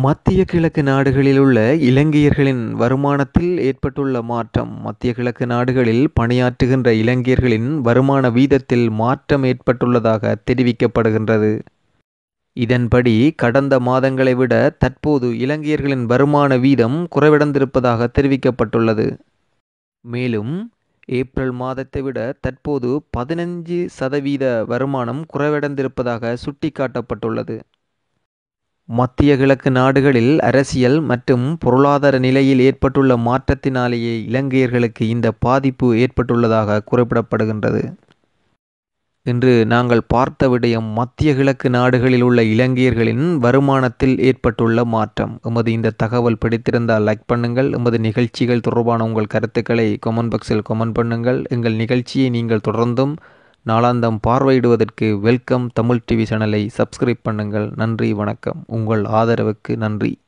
மத்திய கிழக்கு நாடுகளில் உள்ள இலங்கையர்களின் வருமானத்தில் ஏற்பட்டுள்ள மாற்றம். மத்திய கிழக்கு நாடுகளில் பணியாற்றுகின்ற இலங்கையர்களின் வருமான வீதத்தில் மாற்றம் ஏற்பட்டுள்ளதாக தெரிவிக்கப்படுகின்றது. இதன்படி கடந்த மாதங்களை விட தற்போது இலங்கையர்களின் வருமான வீதம் குறைவடைந்திருப்பதாக தெரிவிக்கப்பட்டுள்ளது. மேலும் ஏப்ரல் மாதத்தை விட தற்போது பதினஞ்சு சதவீத வருமானம் குறைவடைந்திருப்பதாக சுட்டிக்காட்டப்பட்டுள்ளது. மத்திய கிழக்கு நாடுகளில் அரசியல் மற்றும் பொருளாதார நிலையில் ஏற்பட்டுள்ள மாற்றத்தினாலேயே இலங்கையர்களுக்கு இந்த பாதிப்பு ஏற்பட்டுள்ளதாக குறிப்பிடப்படுகின்றது. இன்று நாங்கள் பார்த்த விடயம் மத்திய கிழக்கு நாடுகளில் உள்ள இலங்கையர்களின் வருமானத்தில் ஏற்பட்டுள்ள மாற்றம். எமது இந்த தகவல் பிடித்திருந்தால் லைக் பண்ணுங்கள். எமது நிகழ்ச்சிகள் தொடர்பான உங்கள் கருத்துக்களை கொமெண்ட் பாக்ஸில் கொமெண்ட் பண்ணுங்கள். எங்கள் நிகழ்ச்சியை நீங்கள் தொடர்ந்தும் நாளாந்தம் பார்வையிடுவதற்கு வெல்கம் தமிழ் டிவி சேனலை சப்ஸ்கிரைப் பண்ணுங்கள். நன்றி வணக்கம். உங்கள் ஆதரவுக்கு நன்றி.